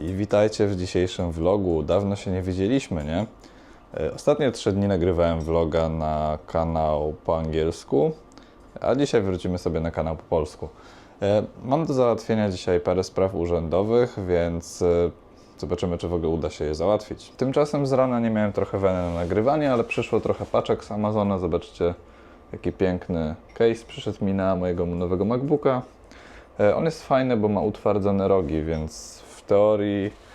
I witajcie w dzisiejszym vlogu. Dawno się nie widzieliśmy, nie? E, Ostatnie trzy dni nagrywałem vloga na kanał po angielsku, a dzisiaj wrócimy sobie na kanał po polsku. E, Mam do załatwienia dzisiaj parę spraw urzędowych, więc e, zobaczymy, czy w ogóle uda się je załatwić. Tymczasem z rana nie miałem trochę weny na nagrywanie, ale przyszło trochę paczek z Amazona. Zobaczcie, jaki piękny case przyszedł mi na mojego nowego MacBooka. On jest fajny, bo ma utwardzone rogi, więc w teorii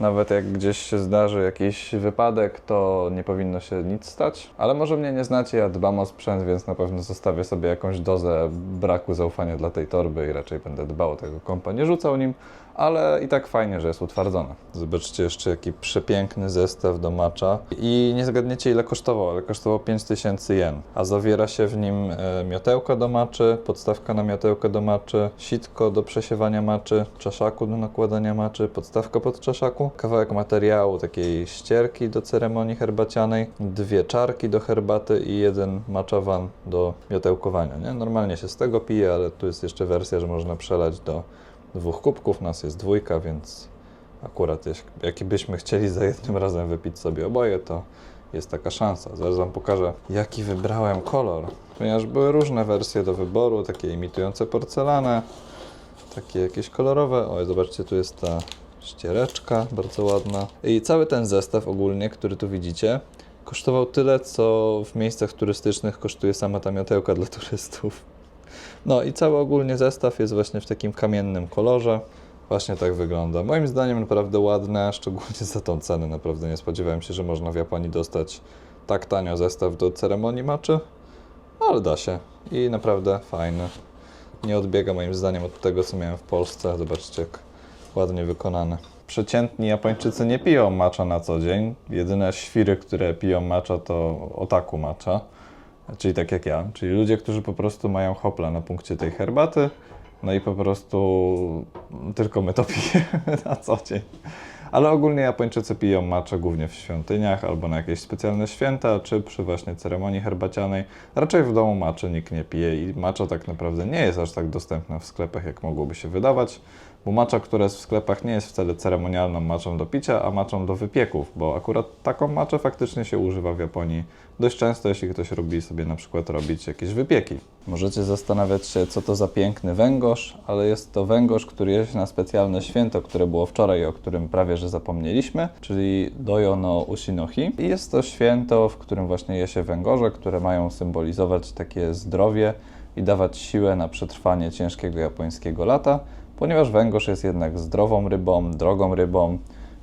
nawet jak gdzieś się zdarzy jakiś wypadek, to nie powinno się nic stać. Ale może mnie nie znacie, ja dbam o sprzęt, więc na pewno zostawię sobie jakąś dozę braku zaufania dla tej torby i raczej będę dbał o tego kompa, nie rzucał nim, ale i tak fajnie, że jest utwardzone. Zobaczcie jeszcze jaki przepiękny zestaw do macza i nie zgadniecie ile kosztował, ale kosztował 5000 jen, a zawiera się w nim e, miotełko do maczy, podstawka na miotełko do maczy, sitko do przesiewania maczy, czaszaku do nakładania maczy, podstawka pod czaszaku, kawałek materiału takiej ścierki do ceremonii herbacianej, dwie czarki do herbaty i jeden maczawan do miotełkowania. Nie? Normalnie się z tego pije, ale tu jest jeszcze wersja, że można przelać do dwóch kubków, nas jest dwójka, więc akurat jeśli- jak byśmy chcieli za jednym razem wypić sobie oboje, to jest taka szansa. Zaraz Wam pokażę, jaki wybrałem kolor, ponieważ były różne wersje do wyboru, takie imitujące porcelanę, takie jakieś kolorowe. O, zobaczcie, tu jest ta ściereczka, bardzo ładna. I cały ten zestaw ogólnie, który tu widzicie, kosztował tyle, co w miejscach turystycznych kosztuje sama ta miotełka dla turystów. No i cały ogólnie zestaw jest właśnie w takim kamiennym kolorze. Właśnie tak wygląda. Moim zdaniem naprawdę ładne, szczególnie za tą cenę. Naprawdę nie spodziewałem się, że można w Japonii dostać tak tanio zestaw do ceremonii maczy, ale da się i naprawdę fajny. Nie odbiega moim zdaniem od tego, co miałem w Polsce. Zobaczcie, jak ładnie wykonane. Przeciętni Japończycy nie piją matcha na co dzień. Jedyne świry, które piją matcha to otaku matcha, czyli tak jak ja. Czyli ludzie, którzy po prostu mają hopla na punkcie tej herbaty, no i po prostu tylko my to pijemy na co dzień. Ale ogólnie Japończycy piją matcha głównie w świątyniach albo na jakieś specjalne święta, czy przy właśnie ceremonii herbacianej. Raczej w domu matcha nikt nie pije i matcha tak naprawdę nie jest aż tak dostępna w sklepach, jak mogłoby się wydawać, bo matcha, która jest w sklepach nie jest wcale ceremonialną matchą do picia, a matchą do wypieków, bo akurat taką matchę faktycznie się używa w Japonii dość często, jeśli ktoś lubi sobie na przykład robić jakieś wypieki. Możecie zastanawiać się, co to za piękny węgorz, ale jest to węgorz, który je się na specjalne święto, które było wczoraj, o którym prawie że zapomnieliśmy, czyli Doyo no Ushinohi. I jest to święto, w którym właśnie je się węgorze, które mają symbolizować takie zdrowie i dawać siłę na przetrwanie ciężkiego japońskiego lata, ponieważ węgorz jest jednak zdrową rybą, drogą rybą,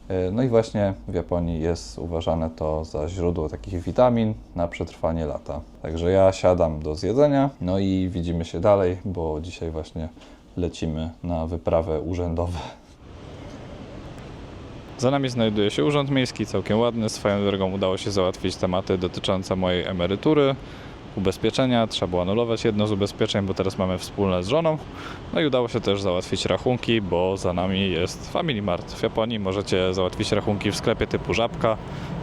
E, No i właśnie w Japonii jest uważane to za źródło takich witamin na przetrwanie lata. Także ja siadam do zjedzenia, no i widzimy się dalej, bo dzisiaj właśnie lecimy na wyprawę urzędowe. Za nami znajduje się Urząd Miejski, całkiem ładny. Swoją drogą udało się załatwić tematy dotyczące mojej emerytury, ubezpieczenia. Trzeba było anulować jedno z ubezpieczeń, bo teraz mamy wspólne z żoną. No i udało się też załatwić rachunki, bo za nami jest Family Mart. W Japonii możecie załatwić rachunki w sklepie typu Żabka,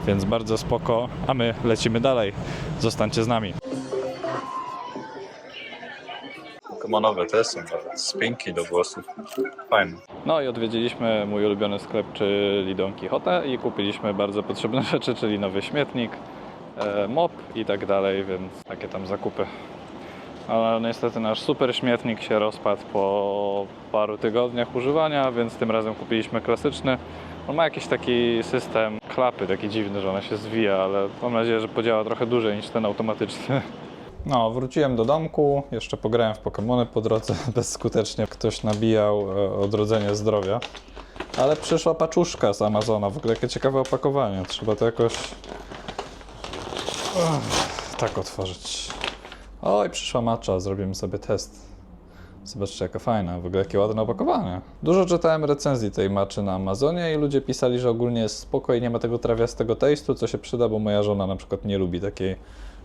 więc bardzo spoko. A my lecimy dalej. Zostańcie z nami. Pokemonowe te są spinki do włosów. Fajne. No i odwiedziliśmy mój ulubiony sklep, czyli Don Quixote i kupiliśmy bardzo potrzebne rzeczy, czyli nowy śmietnik, mop i tak dalej, więc takie tam zakupy. Ale niestety nasz super śmietnik się rozpadł po paru tygodniach używania, więc tym razem kupiliśmy klasyczny. On ma jakiś taki system klapy, taki dziwny, że ona się zwija, ale mam nadzieję, że podziała trochę dłużej niż ten automatyczny. No, wróciłem do domku, jeszcze pograłem w Pokémony po drodze, bezskutecznie ktoś nabijał e, odrodzenie zdrowia. Ale przyszła paczuszka z Amazona, w ogóle jakie ciekawe opakowanie, trzeba to jakoś tak otworzyć. Oj, przyszła macza, zrobimy sobie test. Zobaczcie, jaka fajna, w ogóle jakie ładne opakowanie. Dużo czytałem recenzji tej maczy na Amazonie i ludzie pisali, że ogólnie jest spoko i nie ma tego trawiastego taste'u, co się przyda, bo moja żona na przykład nie lubi takiej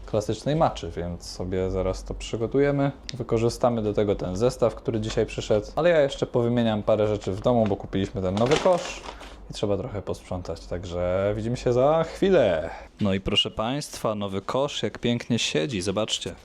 klasycznej maczy, więc sobie zaraz to przygotujemy. Wykorzystamy do tego ten zestaw, który dzisiaj przyszedł, ale ja jeszcze powymieniam parę rzeczy w domu, bo kupiliśmy ten nowy kosz i trzeba trochę posprzątać, także widzimy się za chwilę. No i proszę Państwa, nowy kosz, jak pięknie siedzi, zobaczcie.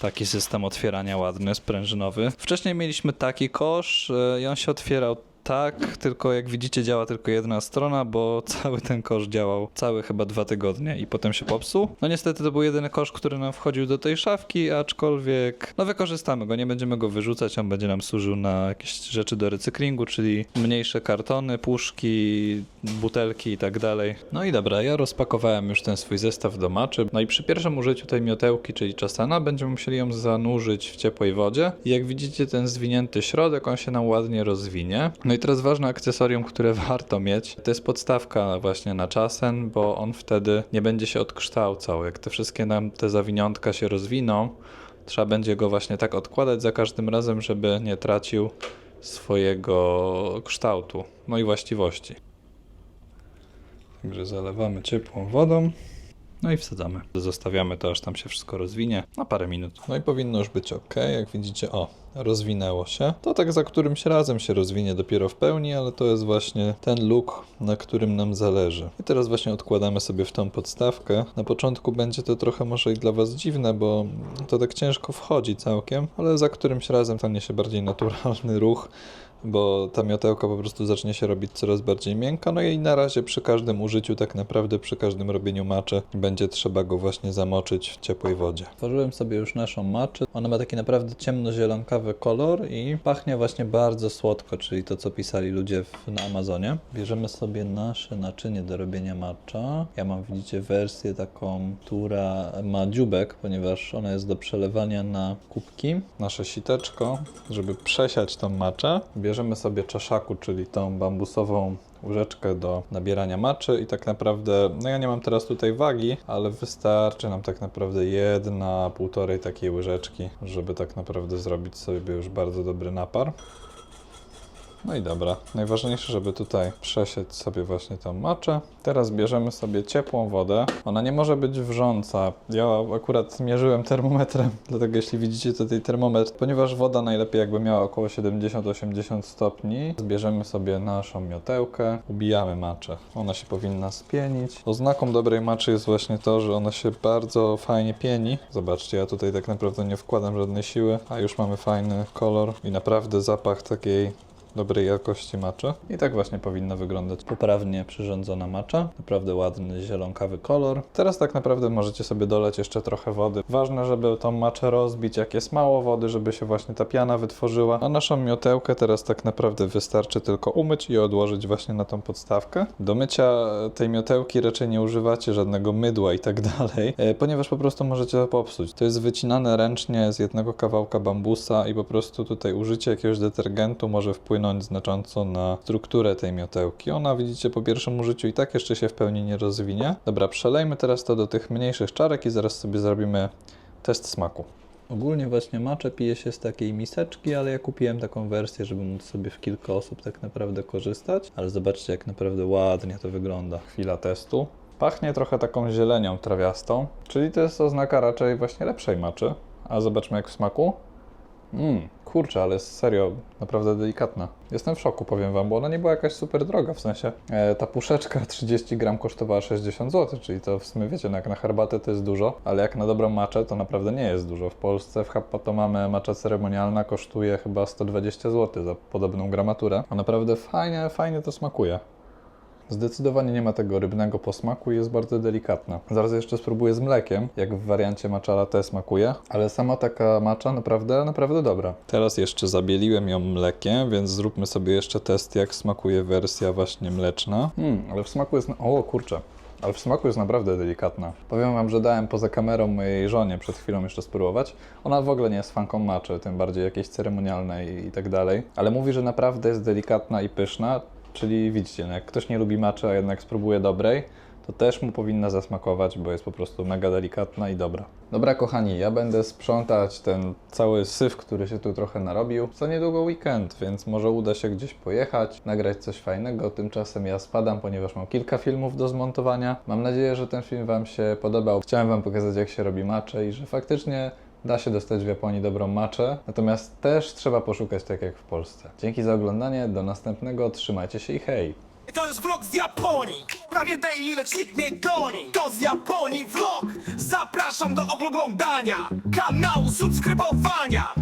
Taki system otwierania ładny, sprężynowy. Wcześniej mieliśmy taki kosz e, i on się otwierał Tak, tylko jak widzicie działa tylko jedna strona, bo cały ten kosz działał całe chyba dwa tygodnie i potem się popsuł. No niestety to był jedyny kosz, który nam wchodził do tej szafki, aczkolwiek no wykorzystamy go, nie będziemy go wyrzucać, on będzie nam służył na jakieś rzeczy do recyklingu, czyli mniejsze kartony, puszki, butelki i tak dalej. No i dobra, ja rozpakowałem już ten swój zestaw do maczy. No i przy pierwszym użyciu tej miotełki, czyli czasana, będziemy musieli ją zanurzyć w ciepłej wodzie. I jak widzicie, ten zwinięty środek, on się nam ładnie rozwinie. No i teraz ważne akcesorium, które warto mieć, to jest podstawka właśnie na czasen, bo on wtedy nie będzie się odkształcał. Jak te wszystkie nam te zawiniątka się rozwiną, trzeba będzie go właśnie tak odkładać za każdym razem, żeby nie tracił swojego kształtu, no i właściwości. Także zalewamy ciepłą wodą. No i wsadzamy. Zostawiamy to, aż tam się wszystko rozwinie na parę minut. No i powinno już być ok. Jak widzicie, o, rozwinęło się. To tak za którymś razem się rozwinie dopiero w pełni, ale to jest właśnie ten look, na którym nam zależy. I teraz właśnie odkładamy sobie w tą podstawkę. Na początku będzie to trochę może i dla Was dziwne, bo to tak ciężko wchodzi całkiem, ale za którymś razem stanie się bardziej naturalny ruch bo ta miotełka po prostu zacznie się robić coraz bardziej miękka, no i na razie przy każdym użyciu, tak naprawdę przy każdym robieniu maczy, będzie trzeba go właśnie zamoczyć w ciepłej wodzie. Tworzyłem sobie już naszą maczę. Ona ma taki naprawdę ciemnozielonkawy kolor i pachnie właśnie bardzo słodko, czyli to, co pisali ludzie w, na Amazonie. Bierzemy sobie nasze naczynie do robienia matcha. Ja mam, widzicie, wersję taką, która ma dziubek, ponieważ ona jest do przelewania na kubki. Nasze siteczko, żeby przesiać tą maczę. Bierzemy sobie czaszaku, czyli tą bambusową łyżeczkę do nabierania maczy i tak naprawdę, no ja nie mam teraz tutaj wagi, ale wystarczy nam tak naprawdę jedna, półtorej takiej łyżeczki, żeby tak naprawdę zrobić sobie już bardzo dobry napar. No i dobra, najważniejsze, żeby tutaj przesieć sobie właśnie tą maczę. Teraz bierzemy sobie ciepłą wodę. Ona nie może być wrząca. Ja akurat mierzyłem termometrem, dlatego jeśli widzicie tutaj termometr, ponieważ woda najlepiej jakby miała około 70-80 stopni. Zbierzemy sobie naszą miotełkę, ubijamy maczę. Ona się powinna spienić. Oznaką dobrej maczy jest właśnie to, że ona się bardzo fajnie pieni. Zobaczcie, ja tutaj tak naprawdę nie wkładam żadnej siły, a już mamy fajny kolor i naprawdę zapach takiej dobrej jakości maczy. I tak właśnie powinna wyglądać poprawnie przyrządzona macza. Naprawdę ładny, zielonkawy kolor. Teraz tak naprawdę możecie sobie doleć jeszcze trochę wody. Ważne, żeby tą maczę rozbić, jak jest mało wody, żeby się właśnie ta piana wytworzyła. A naszą miotełkę teraz tak naprawdę wystarczy tylko umyć i odłożyć właśnie na tą podstawkę. Do mycia tej miotełki raczej nie używacie żadnego mydła i tak dalej, e, ponieważ po prostu możecie to popsuć. To jest wycinane ręcznie z jednego kawałka bambusa i po prostu tutaj użycie jakiegoś detergentu może wpłynąć znacząco na strukturę tej miotełki. Ona widzicie po pierwszym użyciu i tak jeszcze się w pełni nie rozwinie. Dobra, przelejmy teraz to do tych mniejszych czarek i zaraz sobie zrobimy test smaku. Ogólnie właśnie maczę pije się z takiej miseczki, ale ja kupiłem taką wersję, żeby móc sobie w kilka osób tak naprawdę korzystać. Ale zobaczcie, jak naprawdę ładnie to wygląda. Chwila testu. Pachnie trochę taką zielenią trawiastą, czyli to jest oznaka raczej właśnie lepszej maczy. A zobaczmy jak w smaku. Mmm, kurczę, ale jest serio naprawdę delikatna. Jestem w szoku, powiem Wam, bo ona nie była jakaś super droga, w sensie e, ta puszeczka 30 gram kosztowała 60 zł, czyli to w sumie wiecie, no jak na herbatę to jest dużo, ale jak na dobrą maczę to naprawdę nie jest dużo. W Polsce w Hapatomame macza ceremonialna kosztuje chyba 120 zł za podobną gramaturę, a naprawdę fajnie, fajnie to smakuje. Zdecydowanie nie ma tego rybnego posmaku i jest bardzo delikatna. Zaraz jeszcze spróbuję z mlekiem, jak w wariancie matcha latte smakuje, ale sama taka macza naprawdę, naprawdę dobra. Teraz jeszcze zabieliłem ją mlekiem, więc zróbmy sobie jeszcze test, jak smakuje wersja właśnie mleczna. Hmm, ale w smaku jest... O kurczę. Ale w smaku jest naprawdę delikatna. Powiem Wam, że dałem poza kamerą mojej żonie przed chwilą jeszcze spróbować. Ona w ogóle nie jest fanką maczy, tym bardziej jakiejś ceremonialnej i tak dalej. Ale mówi, że naprawdę jest delikatna i pyszna. Czyli widzicie, no jak ktoś nie lubi maczy, a jednak spróbuje dobrej, to też mu powinna zasmakować, bo jest po prostu mega delikatna i dobra. Dobra, kochani, ja będę sprzątać ten cały syf, który się tu trochę narobił. Za niedługo weekend, więc może uda się gdzieś pojechać, nagrać coś fajnego. Tymczasem ja spadam, ponieważ mam kilka filmów do zmontowania. Mam nadzieję, że ten film Wam się podobał. Chciałem Wam pokazać, jak się robi macze i że faktycznie da się dostać w Japonii dobrą maczę, natomiast też trzeba poszukać tak jak w Polsce. Dzięki za oglądanie, do następnego, trzymajcie się i hej! To jest vlog z Japonii. Prawie daily, lecz nikt mnie goni. To z Japonii vlog. Zapraszam do oglądania. Kanału subskrybowania